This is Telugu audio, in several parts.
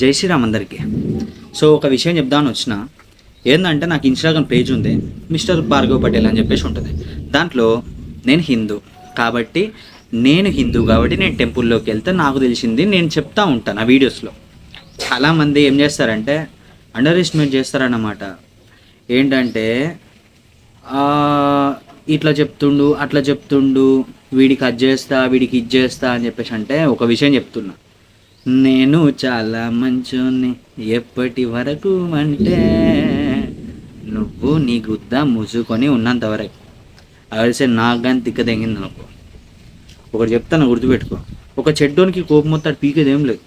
జై శ్రీరామ్ అందరికీ. సో ఒక విషయం చెప్దామని వచ్చిన ఏంటంటే నాకు ఇన్స్టాగ్రామ్ పేజ్ ఉంది మిస్టర్ భార్గవ్ పటేల్ అని చెప్పేసి ఉంటుంది. దాంట్లో నేను హిందూ కాబట్టి నేను హిందూ కాబట్టి నేను టెంపుల్లోకి వెళ్తే నాకు తెలిసింది నేను చెప్తా ఉంటాను ఆ వీడియోస్లో. చాలామంది ఏం చేస్తారంటే అండర్ ఎస్టిమేట్ చేస్తారన్నమాట. ఏంటంటే ఇట్లా చెప్తుండు అట్లా చెప్తుండు వీడికి అది చేస్తా వీడికి ఇది చేస్తా అని చెప్పేసి అంటే ఒక విషయం చెప్తున్నా. నేను చాలా మంచోని ఎప్పటి వరకు అంటే నువ్వు నీ గుద్ద మూసుకొని ఉన్నంత వరకు. అడిసే నాకు కానీ తిక్క తెగింది అనుకో ఒకటి చెప్తాను గుర్తుపెట్టుకో. ఒక చెడ్డోనికి కోపం వస్తాడు పీకేది ఏం లేదు.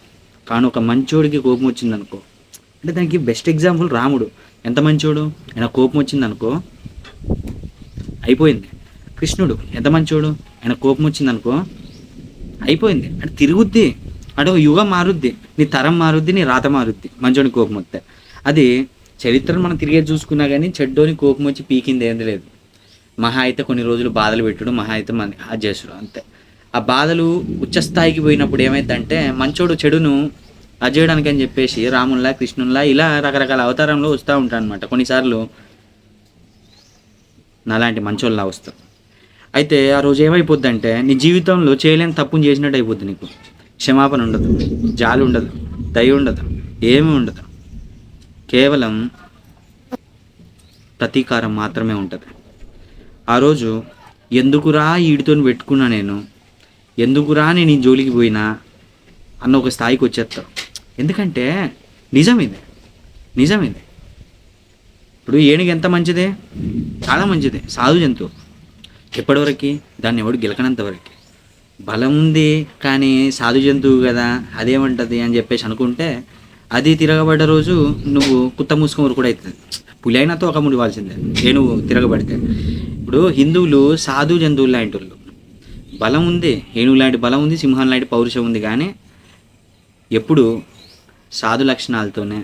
కానీ ఒక మంచోడికి కోపం వచ్చింది అనుకో అంటే దానికి బెస్ట్ ఎగ్జాంపుల్ రాముడు. ఎంత మంచోడు? ఆయన కోపం వచ్చింది అనుకో అయిపోయింది. కృష్ణుడు ఎంత మంచోడు? ఆయన కోపం వచ్చింది అనుకో అయిపోయింది. అంటే తిరుగుద్ది. అంటే ఒక యుగం మారుద్ది నీ తరం మారుద్ది నీ రాత మారుద్ది మంచోని కోపం వస్తే అది చరిత్రను మనం తిరిగే చూసుకున్నా కానీ చెడ్డోని కోపం వచ్చి పీకింది ఏంది లేదు. మహా అయితే కొన్ని రోజులు బాధలు పెట్టుడు మహా అయితే మన అజేసుడు అంతే. ఆ బాధలు ఉచ్చస్థాయికి పోయినప్పుడు ఏమైందంటే మంచోడు చెడును అజేయడానికి చేయడానికి అని చెప్పేసి రాముల్లా కృష్ణుల్లా ఇలా రకరకాల అవతారంలో వస్తూ ఉంటానమాట అనమాట కొన్నిసార్లు నాలాంటి మంచోళ్ళలా వస్తారు అయితే ఆ రోజు ఏమైపోద్ది అంటే నీ జీవితంలో చేయలేని తప్పుని చేసినట్టు అయిపోద్ది నీకు. క్షమాపణ ఉండదు జాలి ఉండదు దయ ఉండదు ఏమీ ఉండదు. కేవలం ప్రతీకారం మాత్రమే ఉంటుంది. ఆ రోజు ఎందుకురా ఈడితో పెట్టుకున్నా నేను? ఎందుకురా నేను ఈ జోలికి పోయినా? అన్న ఒక స్థాయికి వచ్చేస్తావు ఎందుకంటే నిజం ఇది నిజం ఇది ఇప్పుడు ఏనుగు ఎంత మంచిదే? చాలా మంచిదే సాధు జంతువు. ఎప్పటివరకు? దాన్ని ఎవడు గెలకనంత వరకు. బలం ఉంది కానీ సాధు జంతువు కదా అదేమంటది అని చెప్పేసి అనుకుంటే అది తిరగబడ్డ రోజు నువ్వు కుత్త మూసుకొని కూడా అవుతుంది పులి అయినా తోక ముడివాల్సిందే ఏనుగు తిరగబడితే. ఇప్పుడు హిందువులు సాధు జంతువులు లాంటి వాళ్ళు బలం ఉంది ఏనుగు లాంటి బలం ఉంది సింహం లాంటి పౌరుషం ఉంది కానీ ఎప్పుడు సాధు లక్షణాలతోనే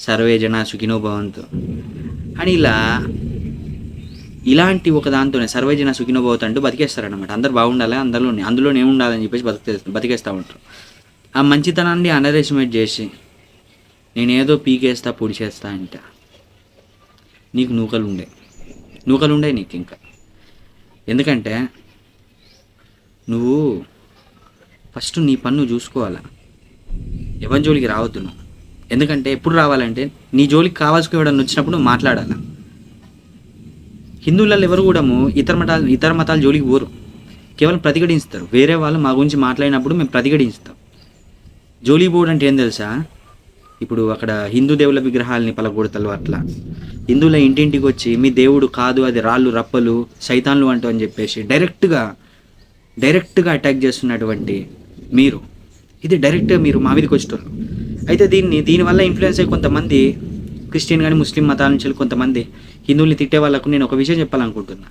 సర్వేజన సుఖినోభవంతో అని ఇలా ఇలాంటి ఒక దాంతోనే సర్వజన సుఖినో అంటూ బతికేస్తారనమాట అందరు బాగుండాలి అందులోనే అందులోనే ఉండాలని చెప్పేసి బతికే బతికేస్తూ ఉంటారు. ఆ మంచితనాన్ని అండర్ ఎస్టిమేట్ చేసి నేనేదో పీకేస్తా పొడి చేస్తా అంట నీకు నూకలు ఉండే నూకలు ఉండే నీకు ఇంకా ఎందుకంటే నువ్వు ఫస్ట్ నీ పన్ను చూసుకోవాలా? ఎవరి జోలికి రావద్దు నువ్వు. ఎందుకంటే ఎప్పుడు రావాలంటే నీ జోలికి కావాల్సుకోవడం వచ్చినప్పుడు మాట్లాడాలి? హిందువులలో ఎవరు కూడా ఇతర మతాలు ఇతర మతాల జోలికి పోరు. కేవలం ప్రతిఘటిస్తారు వేరే వాళ్ళు మా గురించి మాట్లాడినప్పుడు మేము ప్రతిఘటిస్తాం జోలికి పోవడం అంటే ఏం తెలుసా? ఇప్పుడు అక్కడ హిందూ దేవుల విగ్రహాలని పలగొడతలు అట్లా. హిందువుల ఇంటింటికి వచ్చి మీ దేవుడు కాదు అది రాళ్ళు రప్పలు సైతాన్లు అంటూ అని చెప్పేసి డైరెక్ట్గా డైరెక్ట్గా అటాక్ చేస్తున్నటువంటి మీరు. ఇది డైరెక్ట్గా మీరు మా మీదకి వచ్చేటోళ్ళు. అయితే దీన్ని దీనివల్ల ఇన్ఫ్లుయెన్స్ అయ్యి కొంతమంది క్రిస్టియన్ కానీ ముస్లిం మతాల నుంచి కొంతమంది హిందువుల్ని తిట్టే వాళ్ళకు నేను ఒక విషయం చెప్పాలనుకుంటున్నా.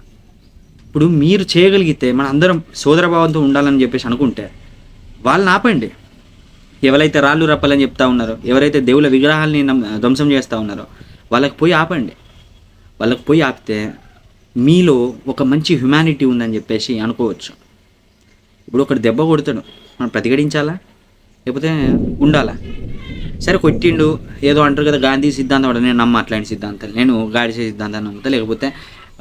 ఇప్పుడు మీరు చేయగలిగితే మన అందరం సోదరభావంతో ఉండాలని చెప్పేసి అనుకుంటే వాళ్ళని ఆపండి. ఎవరైతే రాళ్ళు రప్పలని చెప్తా ఉన్నారో ఎవరైతే దేవుళ్ళ విగ్రహాలని ధ్వంసం చేస్తూ ఉన్నారో వాళ్ళకి పోయి ఆపండి. వాళ్ళకి పోయి ఆపితే మీలో ఒక మంచి హ్యుమానిటీ ఉందని చెప్పేసి అనుకోవచ్చు. ఇప్పుడు ఒకటి దెబ్బ కొడతాడు. మనం ప్రతిఘటించాలా? లేకపోతే ఉండాలా? సరే కొట్టిండు. ఏదో అంటారు కదా గాంధీ సిద్ధాంతం అంటే నేను నమ్మ అట్లాంటి సిద్ధాంతాలు. నేను గాడిసే సిద్ధాంతాన్ని నమ్ముతా లేకపోతే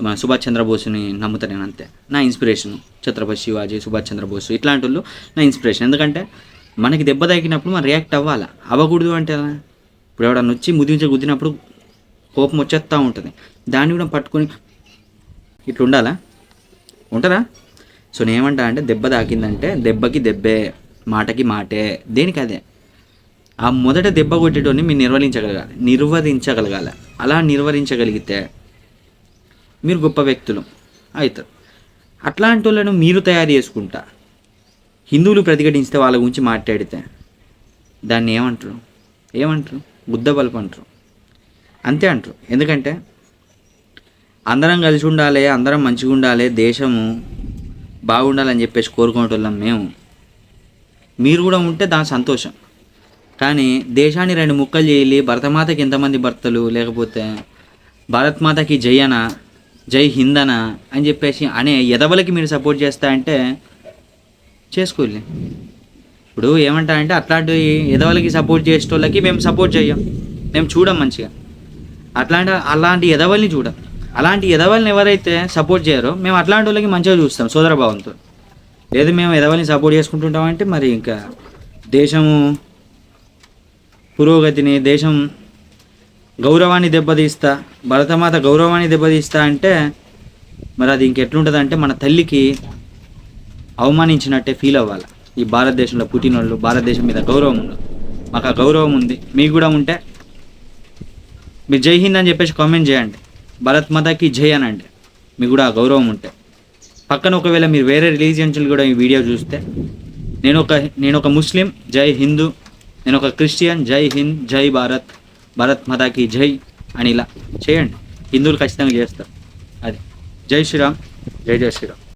మన సుభాష్ చంద్రబోస్ని నమ్ముతా నేను అంతే. నా ఇన్స్పిరేషన్ ఛత్రపతి శివాజీ సుభాష్ చంద్రబోస్ ఇట్లాంటి వాళ్ళు నా ఇన్స్పిరేషన్ ఎందుకంటే మనకి దెబ్బ తగినప్పుడు మనం రియాక్ట్ అవ్వాలా? అవ్వకూడదు అంటే ఇప్పుడు ఎవడన్నా వచ్చి ముదించి గుద్దినప్పుడు కోపం వచ్చేస్తూ ఉంటుంది. దాన్ని కూడా పట్టుకొని ఇట్లా ఉండాలా? ఉంటారా సో నేను అంటే దెబ్బ తాకిందంటే దెబ్బకి దెబ్బే మాటకి మాటే దేనికి అదే ఆ మొదట దెబ్బ కొట్టేటోని మీరు నిర్వహించగలగాలి. నిర్వహించగలగాలి అలా నిర్వహించగలిగితే మీరు గొప్ప వ్యక్తులు అవుతారు. అట్లాంటి వాళ్ళను మీరు తయారు చేసుకుంటా. హిందువులు ప్రతిఘటిస్తే వాళ్ళ గురించి మాట్లాడితే దాన్ని ఏమంటారు? ఏమంటారు? బుద్ధ బలుపు అంటారు. అంతే అంటారు. ఎందుకంటే అందరం కలిసి ఉండాలి అందరం మంచిగా ఉండాలి దేశము బాగుండాలని చెప్పేసి కోరుకునేటోళ్ళం మేము. మీరు కూడా ఉంటే దాని సంతోషం. కానీ దేశాన్ని రెండు ముక్కలు చేయాలి భరతమాతకి ఎంతమంది భర్తలు? లేకపోతే భారత్ మాతకి జై అన జై హింద్ అని చెప్పేసి అనే ఎదవలకి మీరు సపోర్ట్ చేస్తా అంటే చేసుకోలే. ఇప్పుడు ఏమంటా అంటే అట్లాంటి ఎదవలకి సపోర్ట్ చేసేటోళ్ళకి మేము సపోర్ట్ చేయం. మేము చూడం మంచిగా. అట్లాంటి అలాంటి ఎదవల్ని చూడం. అలాంటి ఎదవల్ని ఎవరైతే సపోర్ట్ చేయరో మేము అట్లాంటి వాళ్ళకి మంచిగా చూస్తాం సోదరభావంతో లేదు మేము ఎదవల్ని సపోర్ట్ చేసుకుంటుంటామంటే మరి ఇంకా దేశము పురోగతిని దేశం గౌరవాన్ని దెబ్బతీస్తా భరతమాత గౌరవాన్ని దెబ్బతీస్తా అంటే మరి అది ఇంకెట్లుంటుంది అంటే మన తల్లికి అవమానించినట్టే ఫీల్ అవ్వాలి. ఈ భారతదేశంలో పుట్టినోళ్ళు భారతదేశం మీద గౌరవం ఉండదు. మాకు ఆ గౌరవం ఉంది. మీకు కూడా ఉంటే మీరు జై హింద్ అని చెప్పేసి కామెంట్ చేయండి. భారత్ మాతకి జై అనండి మీకు కూడా ఆ గౌరవం ఉంటే. పక్కన ఒకవేళ మీరు వేరే రిలీజియన్స్ కూడా ఈ వీడియో చూస్తే నేను ఒక నేను ఒక ముస్లిం జై హిందూ నేను ఒక క్రిస్టియన్ జై హింద్ జై భారత్ భారత్ మాతాకి జై అని ఇలా చేయండి. హిందువులు ఖచ్చితంగా చేస్తారు. అది. జై శ్రీరామ్. జై జై శ్రీరామ్.